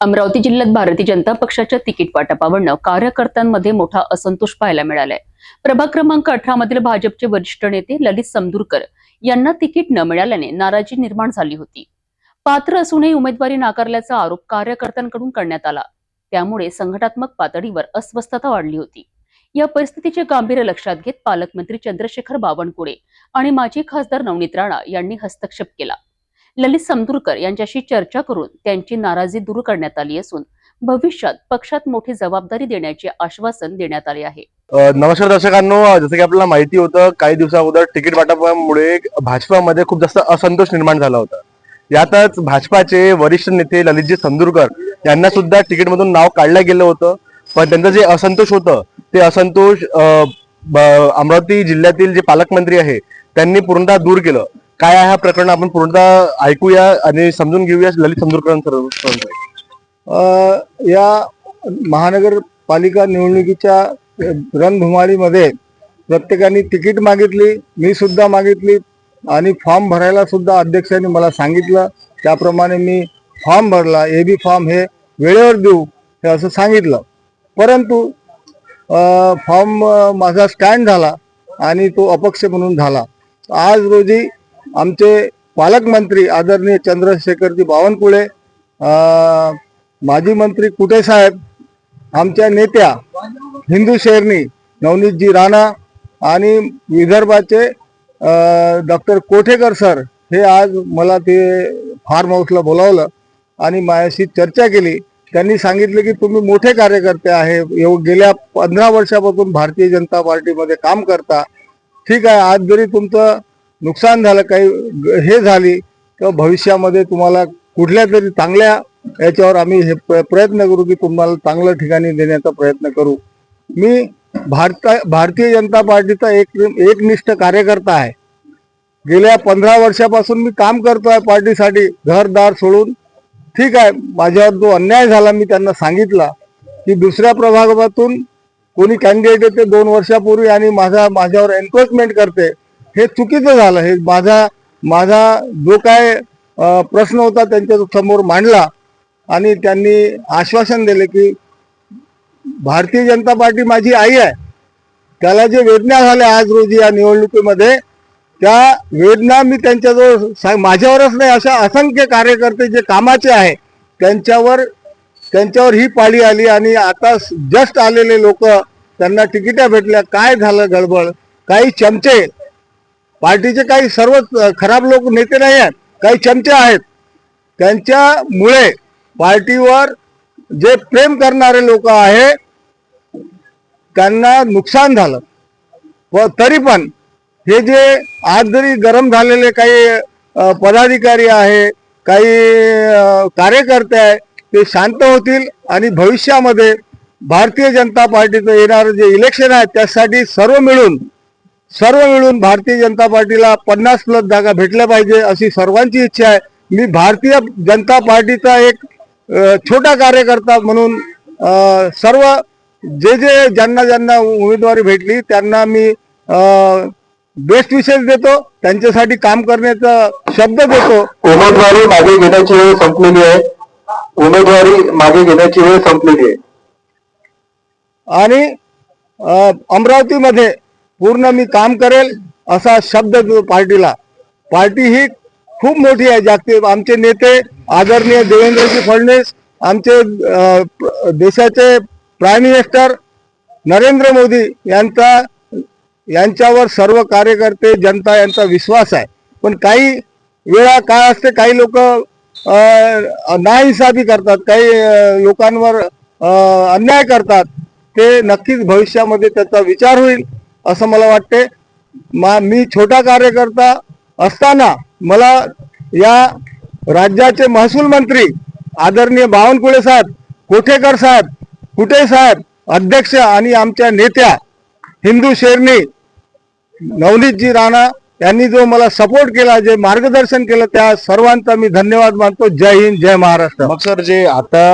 अमरावती जिल्ह्यात भारतीय जनता पक्षाच्या तिकीट वाटपावरनं कार्यकर्त्यांमध्ये मोठा असंतोष पाहायला मिळालाय. प्रभाग क्रमांक अठरा मधील भाजपचे वरिष्ठ नेते ललित समदूरकर यांना तिकीट न मिळाल्याने नाराजी निर्माण झाली होती. पात्र असूनही उमेदवारी नाकारल्याचा आरोप कार्यकर्त्यांकडून करण्यात आला. त्यामुळे संघटनात्मक पातळीवर अस्वस्थता वाढली होती. या परिस्थितीचे गांभीर्य लक्षात घेत पालकमंत्री चंद्रशेखर बावनकुळे आणि माजी खासदार नवनीत राणा यांनी हस्तक्षेप केला. ललित समदुरकर यांच्याशी चर्चा करून त्यांची नाराजी दूर करण्यात आली असून भविष्यात पक्षात मोठी जबाबदारी देण्याचे आश्वासन देण्यात आले आहे. नमस्कार दर्शकांनो. जसं की आपल्याला माहिती होतं काही दिवसाअगोदर तिकीट वाटपामुळे भाजपामध्ये खूप जास्त असंतोष निर्माण झाला होता. यातच भाजपाचे वरिष्ठ नेते ललितजी संदूरकर यांना सुद्धा तिकीटमधून नाव काढलं गेलं होतं. पण त्यांचं जे असंतोष होतं ते असंतोष अमरावती जिल्ह्यातील जे पालकमंत्री आहे त्यांनी पूर्णतः दूर केलं. काय आहे हा प्रकरण? आपण पूर्णतः ऐकूया आणि समजून घेऊया ललित संदूरकरांचं या महानगरपालिका निवडणुकीच्या रणधुमाळीमध्ये प्रत्येकाने तिकीट मागितली मी सुद्धा मागितली आणि फॉर्म भरायला सुद्धा अध्यक्षांनी मला सांगितलं. त्याप्रमाणे मी फॉर्म भरला ए बी फॉर्म हे वेळेवर देऊ हे असं सांगितलं. परंतु फॉर्म माझा स्टँड झाला आणि तो अपक्ष म्हणून झाला. आज रोजी आमचे पालकमंत्री आदरणीय चंद्रशेखरजी बावनकुळे माजी मंत्री कुटे साहेब आमच्या नेत्या हिंदू शेरनी नवनीतजी राणा आणि विदर्भाचे डॉक्टर कोठेकर सर हे आज मला ते फार्म हाऊसला बोलावलं आणि माझ्याशी चर्चा केली. त्यांनी सांगितलं की तुम्ही मोठे कार्यकर्ते आहे येऊ गेल्या पंधरा वर्षापासून भारतीय जनता पार्टीमध्ये काम करता. ठीक आहे आज जरी तुमचं नुकसान झालं काही हे झाली तर भविष्यामध्ये तुम्हाला कुठल्या तरी चांगल्या याच्यावर आम्ही हे प्रयत्न करू की तुम्हाला चांगल्या ठिकाणी देण्याचा प्रयत्न करू. मी भारता भारतीय जनता पार्टीचा एक एकनिष्ठ कार्यकर्ता आहे. गेल्या पंधरा वर्षापासून मी काम करतो आहे पार्टीसाठी घरदार सोडून. ठीक आहे माझ्यावर जो अन्याय झाला मी त्यांना सांगितला की दुसऱ्या प्रभागातून कोणी कॅन्डिडेट येते दोन वर्षापूर्वी आणि माझा माझ्यावर एन्क्रोचमेंट करते. हे चुकीचं झालं. हे माझा माझा जो काय प्रश्न होता त्यांच्यासमोर मांडला आणि त्यांनी आश्वासन दिले की भारतीय जनता पार्टी माझी आई आहे. त्याला जे वेदना झाल्या आज रोजी या निवडणुकीमध्ये त्या वेदना मी त्यांच्याजवळ माझ्यावरच नाही अशा असंख्य कार्यकर्ते जे कामाचे आहे त्यांच्यावर त्यांच्यावर ही पाळी आली आणि आता जस्ट आलेले लोक त्यांना तिकिटा भेटल्या. काय झालं गडबड? काही चमचे पार्टीचे काही सर्व खराब लोक नेते नाही आहेत काही चमचे आहेत. त्यांच्यामुळे पार्टीवर जे प्रेम करणारे लोक आहे त्यांना नुकसान झालं. व तरी पण हे जे आज जरी गरम झालेले काही पदाधिकारी आहे काही कार्यकर्ते आहे ते शांत होतील आणि भविष्यामध्ये भारतीय जनता पार्टीचं येणारं जे इलेक्शन आहे त्यासाठी सर्व मिळून सर्व मिळून भारतीय जनता पार्टीला पन्नास प्लस जागा भेटल्या पाहिजे अशी सर्वांची इच्छा आहे. मी भारतीय जनता पार्टीचा एक छोटा कार्यकर्ता म्हणून सर्व जे जे ज्यांना ज्यांना उमेदवारी भेटली त्यांना मी बेस्ट विशेष देतो. त्यांच्यासाठी काम करण्याचा शब्द देतो. उमेदवारी मागे घेण्याची वेळ संपलेली आहे. उमेदवारी मागे घेण्याची वेळ संपलेली आहे. आणि अमरावतीमध्ये पूर्ण मी काम करेल असा शब्द पार्टीला. पार्टी ही खूप मोठी आहे. जागतिक आमचे नेते आदरणीय देवेंद्रजी फडणवीस आमचे देशाचे प्राईम मिनिस्टर नरेंद्र मोदी यांचा यांच्यावर सर्व कार्यकर्ते जनता यांचा विश्वास आहे. पण काही वेळा काय असते काही लोक नाहिसाबी करतात. काही लोकांवर अन्याय करतात. ते नक्कीच भविष्यामध्ये त्याचा विचार होईल. असं मला वाटते मा मी छोटा कार्यकर्ता असताना मला या राज्याचे महसूल मंत्री आदरणीय बावनकुळे साहेब कोठेकर साहेब कुटे साहेब अध्यक्ष आणि आमच्या नेत्या हिंदू शेरनी नवनीतजी राणा यांनी जो मला सपोर्ट केला जे मार्गदर्शन केलं त्या सर्वांचा मी धन्यवाद मानतो. जय हिंद जय महाराष्ट्र. मग सर जे आता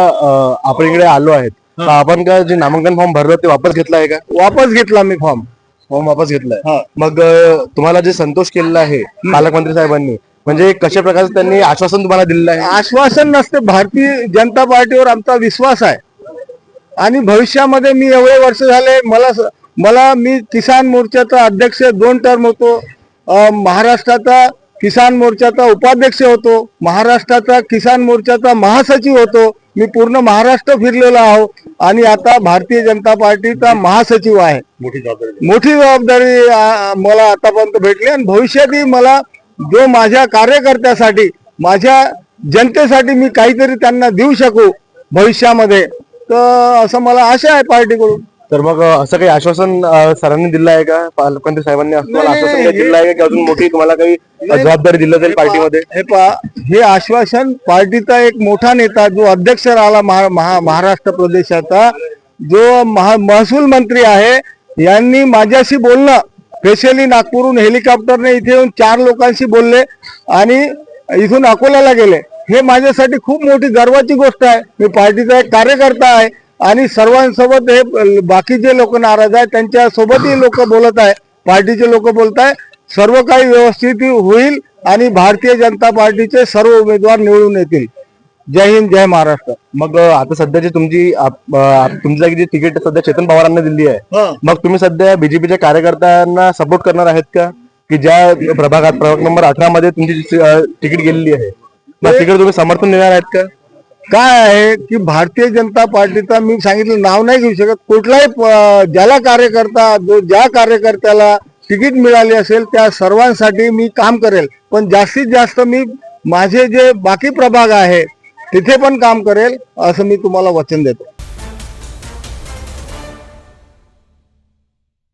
आपण इकडे आलो आहेत आपण का जे नामांकन फॉर्म भरलं ते वापस घेतला आहे का? वापस घेतला मी फॉर्म फॉर्म वापस घेतलाय. हा. मग अ, तुम्हाला जे संतोष केलेला आहे पालकमंत्री साहेबांनी म्हणजे कशा प्रकारचं त्यांनी आश्वासन तुम्हाला दिलेलं आहे? आश्वासन नसते. भारतीय जनता पार्टीवर आमचा विश्वास आहे. आणि भविष्यामध्ये मी एवढे वर्ष झाले मला स- मला मी किसान मोर्चाचा अध्यक्ष दोन टर्म होतो. अं, महाराष्ट्राचा किसान मोर्चाचा उपाध्यक्ष होतो महाराष्ट्राचा किसान मोर्चाचा महासचिव होतो. मी पूर्ण महाराष्ट्र फिरलेलो आहो आणि आता भारतीय जनता पार्टीचा महासचिव आहे. मोठी जबाबदारी मोठी जबाबदारी मला आतापर्यंत भेटली आणि भविष्यातही मला जो माझ्या कार्यकर्त्यासाठी माझ्या जनतेसाठी मी काहीतरी त्यांना देऊ शकू भविष्यामध्ये तर असं मला आशा आहे पार्टीकडून. तर मग असं काही आश्वासन अं, सरांनी दिलं आहे का? पालकमंत्री साहेबांनी असं तुम्हाला नाही, आश्वासन काही दिलं आहे का? की अजून मोठी तुम्हाला काही जबाबदारी दिलं जाईल पार्टीमध्ये? हे पहा हे आश्वासन पार्टीचा एक मोठा नेता जो अध्यक्ष राहिला महा- महा- महाराष्ट्र प्रदेशाचा जो महा- महसूल मंत्री आहे यांनी माझ्याशी बोलणं. स्पेशली नागपूरहून हेलिकॉप्टरने इथे येऊन चार लोकांशी बोलले आणि इथून अकोल्याला गेले. हे माझ्यासाठी खूप मोठी गर्वाची गोष्ट आहे. मी पार्टीचा एक कार्यकर्ता आहे. आणि सर्वांसोबत हे बाकीचे लोक नाराज आहेत त्यांच्या सोबतही लोक बोलत आहे पार्टीचे लोक बोलत आहे सर्व काही व्यवस्थित होईल आणि भारतीय जनता पार्टीचे सर्व उमेदवार निवडून येतील. जय हिंद जय महाराष्ट्र. मग आता सध्याची तुमची आप- अं, तुमची जागी जी तिकीट सध्या चेतन पवारांना दिली आहे मग तुम्ही सध्या बीजेपीच्या कार्यकर्त्यांना सपोर्ट करणार आहेत का? की ज्या प्रभागात प्रभाग नंबर अठरा मध्ये तुमची तिकीट गेलेली आहे मग तिकडे तुम्ही समर्थन देणार आहेत का? काय आहे की भारतीय जनता पार्टीचा मी सांगितलं नाव नाही घेऊ शकत. कुठलाही ज्याला कार्यकर्ता जो ज्या कार्यकर्त्याला तिकीट मिळाली असेल त्या सर्वांसाठी मी काम करेल. पण जास्तीत जास्त मी माझे जे बाकी प्रभाग आहे तिथे पण काम करेल असं मी तुम्हाला वचन देतो.